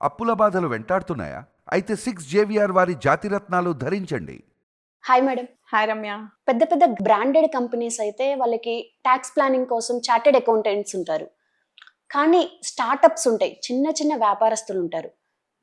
అప్పుల బాధలు వెంటాడుతున్నాయా? అయితే సిక్స్ జేవిఆర్ వారి జాతిరత్నాలు ధరించండి. హాయ్ మేడం హాయ్ రమ్య పెద్ద పెద్ద బ్రాండెడ్ కంపెనీస్ అయితే వాళ్ళకి ట్యాక్స్ ప్లానింగ్ కోసం చార్టెడ్ అకౌంటెంట్స్ ఉంటారు. కానీ స్టార్టప్స్ ఉంటాయి. చిన్న చిన్న వ్యాపారస్తులు ఉంటారు.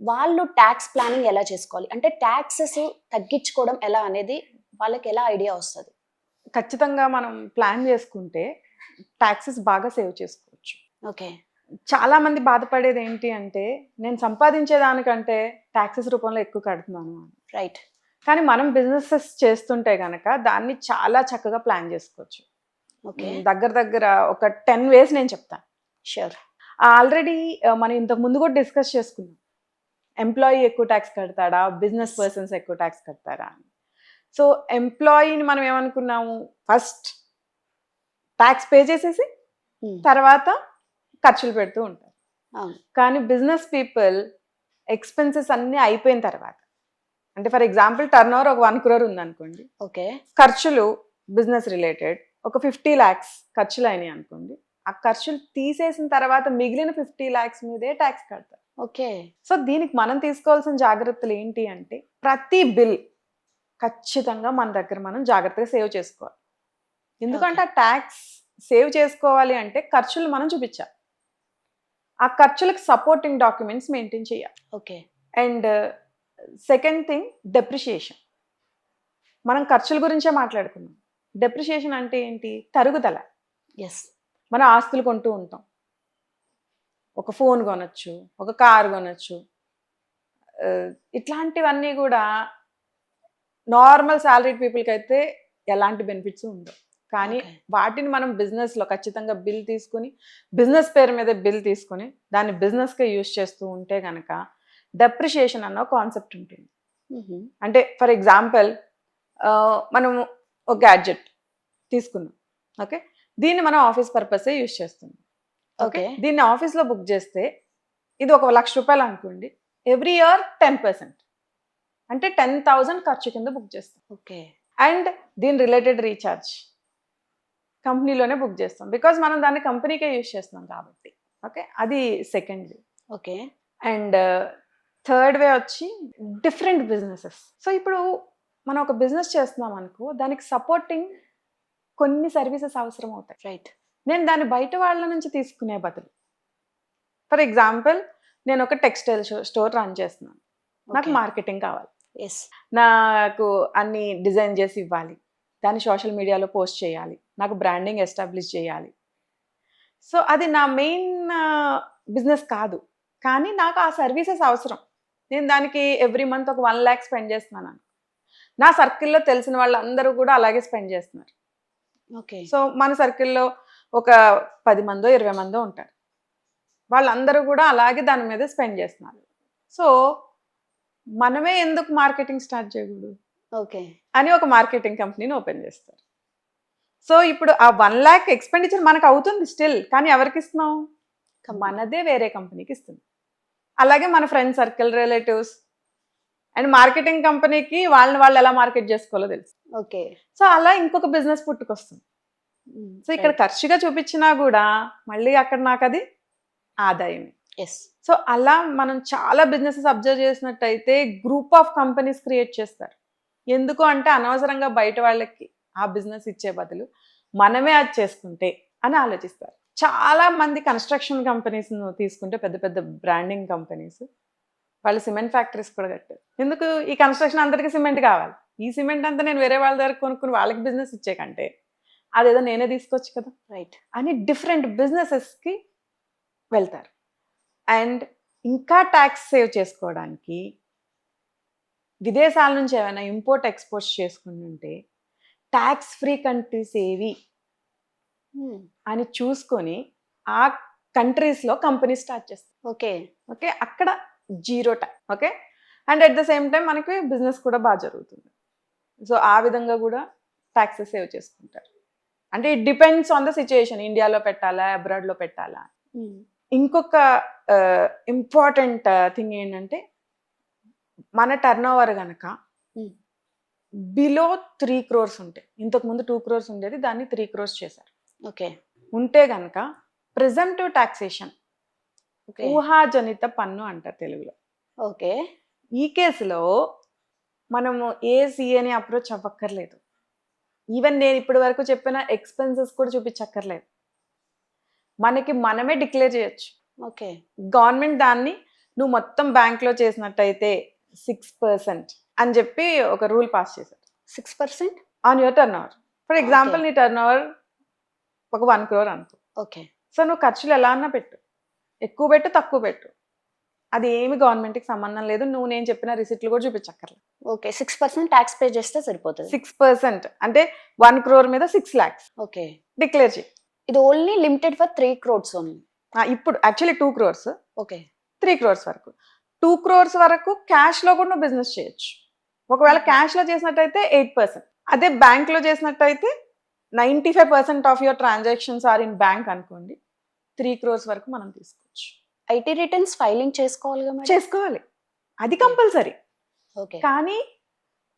వాళ్ళు ట్యాక్స్ ప్లానింగ్ ఎలా చేసుకోవాలి? అంటే ట్యాక్సెస్ తగ్గించుకోవడం ఎలా అనేది వాళ్ళకి ఎలా ఐడియా వస్తుంది? ఖచ్చితంగా మనం ప్లాన్ చేసుకుంటే ట్యాక్సెస్ బాగా సేవ్ చేసుకోవచ్చు. ఓకే చాలా మంది బాధపడేది ఏంటి అంటే నేను సంపాదించే దానికంటే ట్యాక్సెస్ రూపంలో ఎక్కువ కడుతున్నాను. రైట్ కానీ మనం బిజినెసెస్ చేస్తుంటే గనక దాన్ని చాలా చక్కగా ప్లాన్ చేసుకోవచ్చు. ఓకే. దగ్గర దగ్గర ఒక టెన్ వేస్ నేను చెప్తాను షూర్ ఆల్రెడీ మనం ఇంతకు ముందు కూడా డిస్కస్ చేసుకున్నాం. ఎంప్లాయీ ఎక్కువ ట్యాక్స్ కడతాడా? బిజినెస్ పర్సన్స్ ఎక్కువ ట్యాక్స్ కడతారా అని. సో ఎంప్లాయీని మనం ఏమనుకున్నాము? ఫస్ట్ ట్యాక్స్ పే చేసేసి తర్వాత ఖర్చులు పెడుతూ ఉంటారు. కానీ బిజినెస్ పీపుల్ ఎక్స్పెన్సెస్ అన్నీ అయిపోయిన తర్వాత అంటే ఫర్ ఎగ్జాంపుల్ టర్న్ ఓవర్ ఒక వన్ క్రోర్ ఉందనుకోండి. ఓకే. ఖర్చులు బిజినెస్ రిలేటెడ్ ఒక ఫిఫ్టీ ల్యాక్స్ ఖర్చులు అయినాయి అనుకోండి. ఆ ఖర్చులు తీసేసిన తర్వాత మిగిలిన ఫిఫ్టీ ల్యాక్స్ మీదే ట్యాక్స్ కడతారు. ఓకే. సో దీనికి మనం తీసుకోవాల్సిన జాగ్రత్తలు ఏంటి అంటే ప్రతి బిల్ ఖచ్చితంగా మన దగ్గర మనం జాగ్రత్తగా సేవ్ చేసుకోవాలి. ఎందుకంటే ఆ ట్యాక్స్ సేవ్ చేసుకోవాలి అంటే ఖర్చులు మనం చూపించాలి. ఆ ఖర్చులకు సపోర్టింగ్ డాక్యుమెంట్స్ మెయింటైన్ చేయాలి. Okay and second thing depreciation మనం ఖర్చుల గురించే మాట్లాడుకున్నాం డెప్రిషియేషన్ అంటే ఏంటి? తరుగుదల. ఎస్ మన ఆస్తులు కొంటూ ఉంటాం. ఒక ఫోన్ కొనొచ్చు ఒక కార్ కొనొచ్చు. ఆ, ఇట్లాంటివన్నీ కూడా నార్మల్ శాలరీడ్ పీపుల్కి అయితే ఎలాంటి బెనిఫిట్స్ ఉండవు. కానీ. వాటిని మనం బిజినెస్లో ఖచ్చితంగా బిల్ తీసుకుని బిజినెస్ పేరు మీద బిల్ తీసుకుని దాన్ని బిజినెస్గా యూజ్ చేస్తూ ఉంటే కనుక డెప్రిషియేషన్ అన్న కాన్సెప్ట్ ఉంటుంది. అంటే ఫర్ ఎగ్జాంపుల్ మనం ఒక గ్యాడ్జెట్ తీసుకున్నాం ఓకే? దీన్ని మనం ఆఫీస్ పర్పసే యూజ్ చేస్తున్నాం ఓకే? దీన్ని ఆఫీస్లో బుక్ చేస్తే ఇది ఒక లక్ష రూపాయలు అనుకోండి ఎవ్రీ ఇయర్ టెన్ పర్సెంట్ అంటే టెన్ థౌజండ్ ఖర్చు కింద బుక్ చేస్తాం. ఓకే. అండ్ దీని రిలేటెడ్ రీఛార్జ్. కంపెనీలోనే బుక్ చేస్తాం. బికాజ్ మనం దాన్ని కంపెనీకే యూజ్ చేస్తున్నాం కాబట్టి. ఓకే? అది second okay. And third way వచ్చి డిఫరెంట్ బిజినెసెస్. సో ఇప్పుడు మనం ఒక బిజినెస్ చేస్తున్నాం అనుకో దానికి సపోర్టింగ్ కొన్ని సర్వీసెస్ అవసరం అవుతాయి రైట్. నేను దాన్ని బయట వాళ్ళ నుంచి తీసుకునే బదులు. ఫర్ ఎగ్జాంపుల్ నేను ఒక టెక్స్టైల్ స్టోర్ రన్ చేస్తున్నాను. నాకు మార్కెటింగ్ కావాలి. ఎస్. నాకు అన్ని డిజైన్ చేసి ఇవ్వాలి. దాన్ని సోషల్ మీడియాలో పోస్ట్ చేయాలి. నాకు బ్రాండింగ్ ఎస్టాబ్లిష్ చేయాలి. సో అది నా మెయిన్ బిజినెస్ కాదు. కానీ నాకు ఆ సర్వీసెస్ అవసరం. నేను దానికి ఎవ్రీ మంత్ ఒక వన్ ల్యాక్ స్పెండ్ చేస్తున్నాను. నా సర్కిల్లో తెలిసిన వాళ్ళందరూ కూడా అలాగే స్పెండ్ చేస్తున్నారు. ఓకే. సో మన సర్కిల్లో ఒక పది మందో ఇరవై మందో ఉంటారు. వాళ్ళందరూ కూడా అలాగే దాని మీద స్పెండ్ చేస్తున్నారు. సో మనమే ఎందుకు మార్కెటింగ్ స్టార్ట్ చేయకూడదు? ఓకే. అని ఒక మార్కెటింగ్ కంపెనీని ఓపెన్ చేస్తారు. సో ఇప్పుడు ఆ వన్ ల్యాక్ ఎక్స్పెండిచర్ మనకు అవుతుంది స్టిల్ కానీ ఎవరికి ఇస్తున్నాం మనదే వేరే కంపెనీకి ఇస్తుంది. అలాగే మన friend circle relatives and marketing కంపెనీకి వాళ్ళని వాళ్ళు ఎలా మార్కెట్ చేసుకోవాలో తెలుసు. ఓకే. సో అలా ఇంకొక బిజినెస్ పుట్టుకొస్తుంది. సో ఇక్కడ ఖర్చుగా చూపించినా కూడా మళ్ళీ అక్కడ నాకు అది ఆదాయమే. ఎస్ సో అలా మనం చాలా బిజినెసెస్ అబ్జర్వ్ చేసినట్టయితే గ్రూప్ ఆఫ్ కంపెనీస్ క్రియేట్ చేస్తారు. ఎందుకు అంటే అనవసరంగా బయట వాళ్ళకి ఆ బిజినెస్ ఇచ్చే బదులు మనమే అది చేసుకుంటే అని ఆలోచిస్తారు. చాలా మంది కన్స్ట్రక్షన్ కంపెనీస్ తీసుకుంటే పెద్ద పెద్ద బ్రాండింగ్ కంపెనీస్ వాళ్ళు సిమెంట్ ఫ్యాక్టరీస్ కూడా కట్టారు. ఎందుకు? ఈ కన్స్ట్రక్షన్ అందరికీ సిమెంట్ కావాలి. ఈ సిమెంట్ అంతా నేను వేరే వాళ్ళ దగ్గర కొనుక్కుని వాళ్ళకి బిజినెస్ ఇచ్చే కంటే అదేదో నేనే తీసుకోవచ్చు కదా? రైట్ అని డిఫరెంట్ బిజినెసెస్కి వెళ్తారు. అండ్ ఇంకా ట్యాక్స్ సేవ్ చేసుకోవడానికి విదేశాల నుంచి ఏమైనా ఇంపోర్ట్ ఎక్స్పోర్ట్స్ చేసుకుని ఉంటే ట్యాక్స్ ఫ్రీ కంట్రీస్ ఏవి అని చూసుకొని ఆ కంట్రీస్లో కంపెనీ స్టార్ట్ చేస్తారు. ఓకే. ఓకే? అక్కడ zero tax okay? And at the same time మనకి బిజినెస్ కూడా బాగా జరుగుతుంది. సో ఆ విధంగా కూడా ట్యాక్సెస్ సేవ్ చేసుకుంటారు. అంటే it depends on the situation ఇండియాలో పెట్టాలా? అబ్రాడ్లో పెట్టాలా? ఇంకొక ఇంపార్టెంట్ థింగ్ ఏంటంటే మన టర్న్ ఓవర్ కనుక. బిలో త్రీ క్రోర్స్ ఉంటాయి ఇంతకు ముందు టూ క్రోర్స్ ఉండేది దాన్ని త్రీ క్రోర్స్ చేశారు. ఓకే. ఉంటే కనుక ప్రిజంటివ్ టాక్సేషన్ ఊహాజనిత పన్ను అంటారు తెలుగులో. ఓకే. ఈ కేసులో మనము ఏ సిఏని అప్రోచ్ అవ్వక్కర్లేదు ఈవెన్ నేను ఇప్పటి వరకు చెప్పిన ఎక్స్పెన్సెస్ కూడా చూపించక్కర్లేదు. మనకి మనమే డిక్లేర్ చేయొచ్చు. ఓకే. గవర్నమెంట్ దాన్ని నువ్వు మొత్తం బ్యాంక్లో చేసినట్టయితే సిక్స్ పర్సెంట్ అని చెప్పి ఒక రూల్ పాస్ చేశారు. Six percent on your turnover for example నీ టర్న్ ఓవర్ ఒక వన్ క్రోర్ అనుకో. ఓకే సో నువ్వు ఖర్చులు ఎలా అన్నా పెట్టు. ఎక్కువ పెట్టు తక్కువ పెట్టు. అది ఏమి గవర్నమెంట్కి సంబంధం లేదు. నువ్వు నేను చెప్పిన రిసిప్ట్లు కూడా చూపించక్కర్లేదు okay six percent tax pay చేస్తే సరిపోతుంది. సిక్స్ పర్సెంట్ అంటే వన్ క్రోర్ మీద సిక్స్ ల్యాక్స్ ఓకే డిక్లేర్ చేయి. ఇది only limited for three crores only ఇప్పుడు actually two crores okay three crores వరకు. టూ క్రోర్స్ వరకు క్యాష్లో కూడా నువ్వు బిజినెస్ చేయొచ్చు. ఒకవేళ క్యాష్లో చేసినట్టయితే ఎయిట్ పర్సెంట్ అదే బ్యాంక్లో చేసినట్టయితే ninety five percent of your transactions are in bank అనుకోండి. త్రీ క్రోర్స్ వరకు మనం తీసుకోవచ్చు. ఐటీ రిటర్న్స్ ఫైలింగ్ చేసుకోవాలిగా మేడం? చేసుకోవాలి. అది కంపల్సరీ ఓకే. కానీ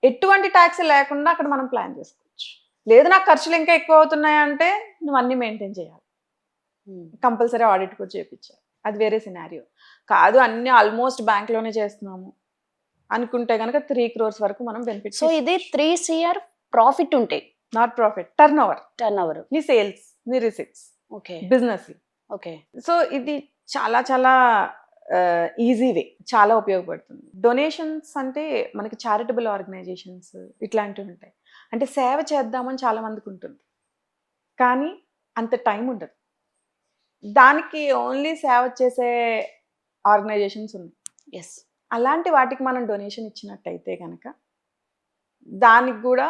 ఎటువంటి ట్యాక్స్ లేకుండా అక్కడ మనం ప్లాన్ చేసుకోవచ్చు. లేదు నాకు ఖర్చులు ఇంకా ఎక్కువ అవుతున్నాయి అంటే నువ్వు అన్ని మెయింటైన్ చేయాలి. Hmm. కంపల్సరీ ఆడిట్ కూడా చేయించాలి అది వేరే సినారియో కాదు అన్ని ఆల్మోస్ట్ బ్యాంక్లోనే చేస్తున్నాము. అనుకుంటే కనుక త్రీ క్రోర్స్ వరకు మనం బెనిఫిట్ సో ఇది త్రీ సిఆర్ ప్రాఫిట్ ఉంటాయి not profit turnover turnover నీ సేల్స్ నీ receipts okay business okay so ఇది చాలా చాలా ఈజీ వే చాలా ఉపయోగపడుతుంది. డొనేషన్స్ అంటే మనకి చారిటబుల్ ఆర్గనైజేషన్స్ ఇట్లాంటివి ఉంటాయి. అంటే సేవ చేద్దామని చాలా మందికి ఉంటుంది. కానీ అంత టైం ఉండదు. దానికి ఓన్లీ సేవ చేసే ఆర్గనైజేషన్స్ ఉన్నాయి. ఎస్ అలాంటి వాటికి మనం డొనేషన్ ఇచ్చినట్టయితే కనుక దానికి కూడా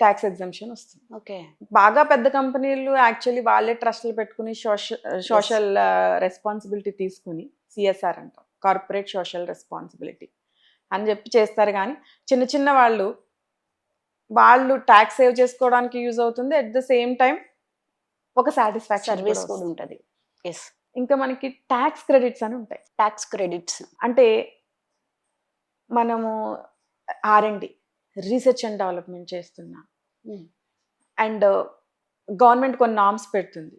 ట్యాక్స్ ఎగ్జంప్షన్ వస్తుంది. ఓకే. బాగా పెద్ద కంపెనీలు యాక్చువల్లీ వాళ్ళే ట్రస్ట్లు పెట్టుకుని సోషల్ సోషల్ రెస్పాన్సిబిలిటీ తీసుకుని సిఎస్ఆర్ అంటాం. కార్పొరేట్ సోషల్ రెస్పాన్సిబిలిటీ అని చెప్పి చేస్తారు కానీ చిన్న చిన్న వాళ్ళు వాళ్ళు ట్యాక్స్ సేవ్ చేసుకోవడానికి యూజ్ అవుతుంది. అట్ ద సేమ్ టైం ఒక సాటిస్ఫాక్షన్ సర్వీస్ కూడా ఉంటుంది. ఎస్ ఇంకా మనకి ట్యాక్స్ క్రెడిట్స్ అని ఉంటాయి. ట్యాక్స్ క్రెడిట్స్ అంటే మనము R and D research and development చేస్తున్నాం. Hmm. అండ్ గవర్నమెంట్ కొన్ని నామ్స్ పెడుతుంది.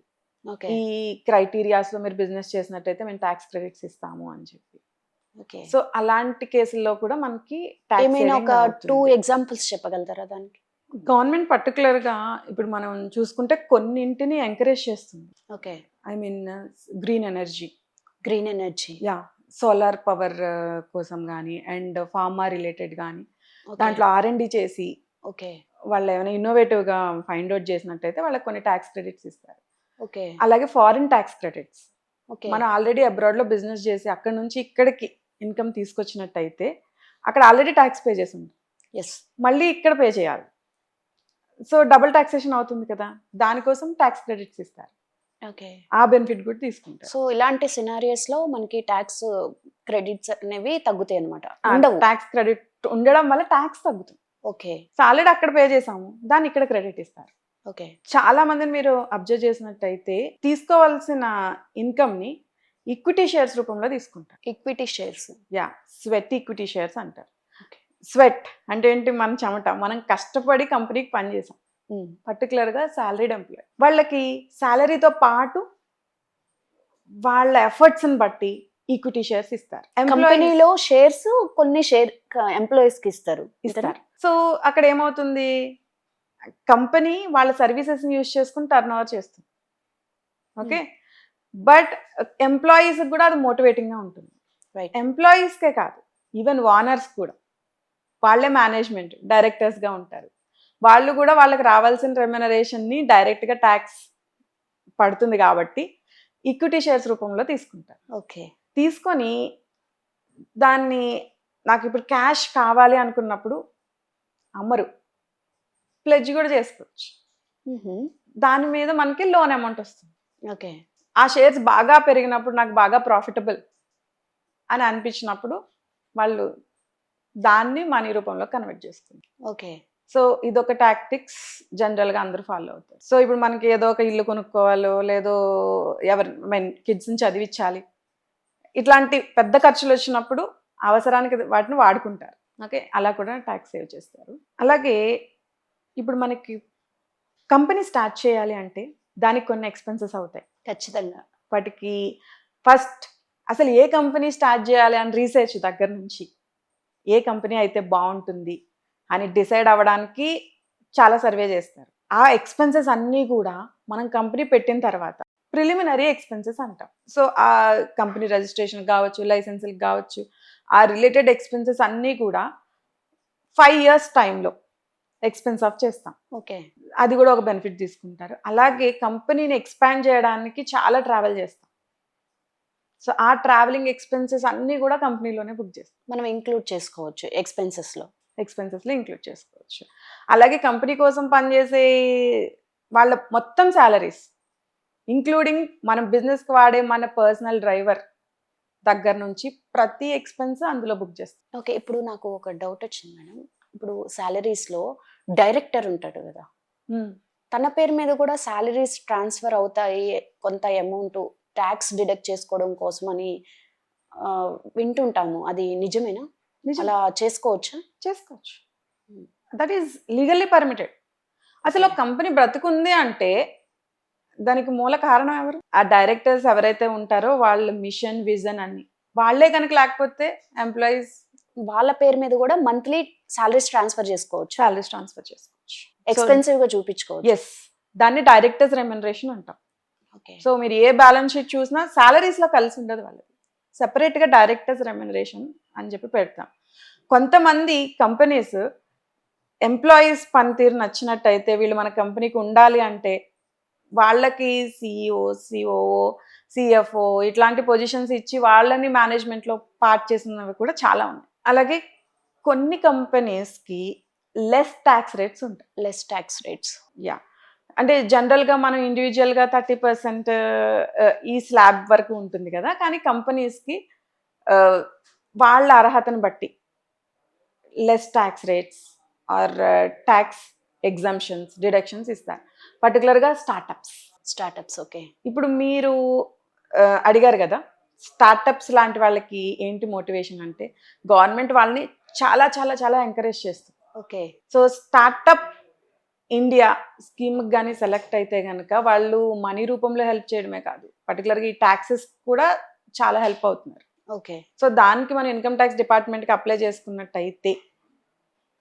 ఈ క్రైటీరియాస్లో మీరు బిజినెస్ చేసినట్టయితే మేము ట్యాక్స్ క్రెడిట్స్ ఇస్తాము అని చెప్పి. సో అలాంటి కేసుల్లో కూడా మనకి ఏమైనా ఒక టూ ఎగ్జాంపుల్స్ చెప్పగలుగుతారా దానికి? గవర్నమెంట్ పర్టికులర్గా ఇప్పుడు మనం చూసుకుంటే కొన్నింటిని ఎంకరేజ్ చేస్తుంది. Okay. I mean green energy. Green energy. Yeah solar power కోసం కానీ అండ్ ఫార్మా రిలేటెడ్ కానీ దాంట్లో ఆర్ డి చేసి ఓకే. వాళ్ళు ఏమైనా innovative గా ఫైండ్ అవుట్ చేసినట్టయితే వాళ్ళకి కొన్ని ట్యాక్స్ క్రెడిట్స్ ఇస్తారు. ఓకే. అలాగే ఫారిన్ ట్యాక్స్ క్రెడిట్స్. ఓకే. మనం ఆల్రెడీ అబ్రాడ్లో బిజినెస్ చేసి అక్కడ నుంచి ఇక్కడికి ఇన్కమ్ తీసుకొచ్చినట్టయితే అక్కడ ఆల్రెడీ ట్యాక్స్ పే చేసి ఉంది. ఎస్. మళ్ళీ ఇక్కడ పే చేయాలి. సో డబుల్ టాక్సేషన్ అవుతుంది కదా దానికోసం ట్యాక్స్ క్రెడిట్స్ ఇస్తారు. ఓకే. ఆ బెనిఫిట్ కూడా తీసుకుంటారు. సో ఇలాంటి సినారియోస్లో మనకి ట్యాక్స్ క్రెడిట్స్ అనేవి తగ్గుతాయి అనమాట ఉండవు. ట్యాక్స్ క్రెడిట్ ఉండడం వల్ల ట్యాక్స్ తగ్గుతుంది. ఓకే. సో ఆల్రెడీ అక్కడ పే చేసాము దాన్ని ఇక్కడ క్రెడిట్ ఇస్తారు. ఓకే. చాలా మందిని మీరు అబ్జర్వ్ చేసినట్టయితే తీసుకోవాల్సిన ఇన్కమ్ని ఈక్విటీ షేర్స్ రూపంలో తీసుకుంటారు. Equity shares yeah sweat equity shares అంటారు. స్వెట్ అంటే ఏంటి? మన చెమట. మనం కష్టపడి కంపెనీకి పనిచేసాం పర్టికులర్గా సాలరీడ్ ఎంప్లాయ్. వాళ్ళకి సాలరీతో పాటు వాళ్ళ ఎఫర్ట్స్ని బట్టి ఈక్విటీ షేర్స్ ఇస్తారు. కంపెనీలో షేర్స్ కొన్ని షేర్ ఎంప్లాయీస్కి ఇస్తారు. ఇస్తారు. సో అక్కడ ఏమవుతుంది కంపెనీ వాళ్ళ సర్వీసెస్ యూజ్ చేసుకుని టర్న్ ఓవర్ చేస్తుంది. ఓకే? బట్ ఎంప్లాయీస్ కూడా అది మోటివేటింగ్గా ఉంటుంది. రైట్. ఎంప్లాయీస్కే కాదు. ఈవెన్ ఓనర్స్ కూడా. వాళ్ళే మేనేజ్మెంట్ డైరెక్టర్స్గా ఉంటారు. వాళ్ళు కూడా వాళ్ళకి రావాల్సిన రెమ్యునరేషన్ని డైరెక్ట్గా ట్యాక్స్ పడుతుంది కాబట్టి ఈక్విటీ షేర్స్ రూపంలో తీసుకుంటారు. ఓకే. తీసుకొని దాన్ని నాకు ఇప్పుడు క్యాష్ కావాలి అనుకున్నప్పుడు అమ్మరు. ప్లెడ్జ్ కూడా చేసుకోవచ్చు. దాని మీద మనకి లోన్ అమౌంట్ వస్తుంది. ఓకే. ఆ షేర్స్ బాగా పెరిగినప్పుడు నాకు బాగా ప్రాఫిటబుల్ అని అనిపించినప్పుడు వాళ్ళు దాన్ని మనీ రూపంలో కన్వర్ట్ చేసుకుంటారు ఓకే. సో ఇదొక టాక్టిక్స్ జనరల్గా అందరూ ఫాలో అవుతారు. సో ఇప్పుడు మనకి ఏదో ఒక ఇల్లు కొనుక్కోవాలో లేదో ఎవరి మీన్ కిడ్స్ని చదివించాలి. ఇట్లాంటి పెద్ద ఖర్చులు వచ్చినప్పుడు అవసరానికి వాటిని వాడుకుంటారు. ఓకే? అలా కూడా ట్యాక్స్ సేవ్ చేస్తారు. అలాగే ఇప్పుడు మనకి కంపెనీ స్టార్ట్ చేయాలి అంటే దానికి కొన్ని ఎక్స్పెన్సెస్ అవుతాయి. ఖచ్చితంగా. వాటికి ఫస్ట్ అసలు ఏ కంపెనీ స్టార్ట్ చేయాలి అని రీసెర్చ్ దగ్గర నుంచి ఏ కంపెనీ అయితే బాగుంటుంది అని డిసైడ్ అవ్వడానికి చాలా సర్వే చేస్తారు. ఆ ఎక్స్పెన్సెస్ అన్నీ కూడా మనం కంపెనీ పెట్టిన తర్వాత ప్రిలిమినరీ ఎక్స్పెన్సెస్ అంటాం. సో ఆ కంపెనీ రిజిస్ట్రేషన్ కావచ్చు లైసెన్సులకు కావచ్చు ఆ రిలేటెడ్ ఎక్స్పెన్సెస్ అన్నీ కూడా ఫైవ్ ఇయర్స్ టైంలో ఎక్స్పెన్స్ ఆఫ్ చేస్తాం. ఓకే. అది కూడా ఒక బెనిఫిట్ తీసుకుంటారు. అలాగే కంపెనీని ఎక్స్పాండ్ చేయడానికి చాలా ట్రావెల్ చేస్తాం. సో ఆ ట్రావెలింగ్ ఎక్స్పెన్సెస్ అన్నీ కూడా కంపెనీలోనే బుక్ చేస్తాం. మనం ఇంక్లూడ్ చేసుకోవచ్చు ఎక్స్పెన్సెస్లో. ఎక్స్పెన్సెస్లో ఇంక్లూడ్ చేసుకోవచ్చు. అలాగే కంపెనీ కోసం పనిచేసే వాళ్ళ మొత్తం శాలరీస్ ఇంక్లూడింగ్ మన బిజినెస్కి వాడే మన పర్సనల్ డ్రైవర్ దగ్గర నుంచి ప్రతి ఎక్స్పెన్స్ అందులో బుక్ చేస్తాం. ఓకే ఇప్పుడు నాకు ఒక డౌట్ వచ్చింది మేడం ఇప్పుడు సాలరీస్లో డైరెక్టర్ ఉంటాడు కదా. తన పేరు మీద కూడా సాలరీస్ ట్రాన్స్ఫర్ అవుతాయి కొంత అమౌంట్ ట్యాక్స్ డిడక్ట్ చేసుకోవడం కోసమని వింటుంటాము. అది నిజమేనా? నిజం. అలా చేసుకోవచ్చా? చేసుకోవచ్చు. దట్ ఈస్ లీగల్లీ పర్మిటెడ్ అసలు ఒక కంపెనీ బ్రతుకుంది అంటే దానికి మూల కారణం ఎవరు? ఆ డైరెక్టర్స్ ఎవరైతే ఉంటారో వాళ్ళ మిషన్ విజన్ అన్ని. వాళ్ళే కనుక లేకపోతే ఎంప్లాయీస్ వాళ్ళ పేరు మీద కూడా మంత్లీ సాలరీస్ ట్రాన్స్ఫర్ చేసుకోవచ్చు. సాలరీస్ ట్రాన్స్ఫర్ చేసుకోవచ్చు. ఎక్స్పెన్సివ్గా చూపించుకోవచ్చు. ఎస్ దాన్ని డైరెక్టర్స్ రెమ్యునరేషన్ అంటాం. సో మీరు ఏ బ్యాలెన్స్ షీట్ చూసినా salaries లో కలిసి ఉండదు వాళ్ళది. Separate గా డైరెక్టర్స్ రెమ్యునరేషన్ అని చెప్పి పెడతాం. కొంతమంది కంపెనీస్ ఎంప్లాయీస్ పనితీరు నచ్చినట్టయితే వీళ్ళు మన కంపెనీకి ఉండాలి అంటే వాళ్ళకి సిఇఓ సిఓఓ సిఎఫ్ఓ ఇట్లాంటి పొజిషన్స్ ఇచ్చి వాళ్ళని మేనేజ్మెంట్లో పార్ట్ చేసినవి కూడా చాలా ఉన్నాయి. అలాగే కొన్ని కంపెనీస్కి లెస్ ట్యాక్స్ రేట్స్ ఉంటాయి. లెస్ ట్యాక్స్ రేట్స్ యా అంటే జనరల్గా మనం ఇండివిజువల్గా థర్టీ పర్సెంట్ ఈ స్లాబ్ వరకు ఉంటుంది కదా? కానీ కంపెనీస్కి వాళ్ళ అర్హతను బట్టి less tax rates or tax exemptions deductions ఇస్తారు. పర్టికులర్గా స్టార్టప్స్ స్టార్టప్స్ ఓకే ఇప్పుడు మీరు ఆ, అడిగారు కదా? స్టార్టప్స్ లాంటి వాళ్ళకి ఏంటి మోటివేషన్ అంటే గవర్నమెంట్ వాళ్ళని చాలా చాలా చాలా ఎంకరేజ్ చేస్తుంది. ఓకే సో స్టార్టప్ ఇండియా స్కీమ్కి కానీ సెలెక్ట్ అయితే కనుక వాళ్ళు మనీ రూపంలో హెల్ప్ చేయడమే కాదు. పర్టికులర్గా ఈ ట్యాక్సెస్ కూడా చాలా హెల్ప్ అవుతున్నారు. ఓకే సో దానికి మనం ఇన్కమ్ ట్యాక్స్ డిపార్ట్మెంట్కి అప్లై చేసుకున్నట్టయితే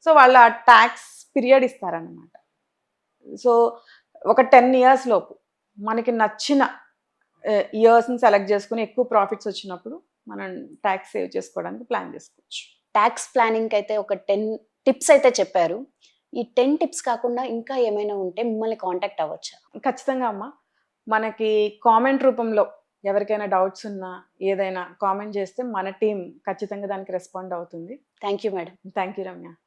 సో వాళ్ళు ఆ ట్యాక్స్ పీరియడ్ ఇస్తారన్నమాట. సో ఒక టెన్ ఇయర్స్ లోపు మనకి నచ్చిన ఇయర్స్ని సెలెక్ట్ చేసుకుని ఎక్కువ ప్రాఫిట్స్ వచ్చినప్పుడు మనం ట్యాక్స్ సేవ్ చేసుకోవడానికి ప్లాన్ చేసుకోవచ్చు. ట్యాక్స్ ప్లానింగ్ అయితే ఒక టెన్ టిప్స్ అయితే చెప్పారు. ఈ టెన్ టిప్స్ కాకుండా ఇంకా ఏమైనా ఉంటే మిమ్మల్ని కాంటాక్ట్ అవ్వచ్చా? ఖచ్చితంగా అమ్మ. మనకి కామెంట్ రూపంలో ఎవరికైనా డౌట్స్ ఉన్నా ఏదైనా కామెంట్ చేస్తే మన టీం ఖచ్చితంగా దానికి రెస్పాండ్ అవుతుంది. Thank you madam thank you Ramya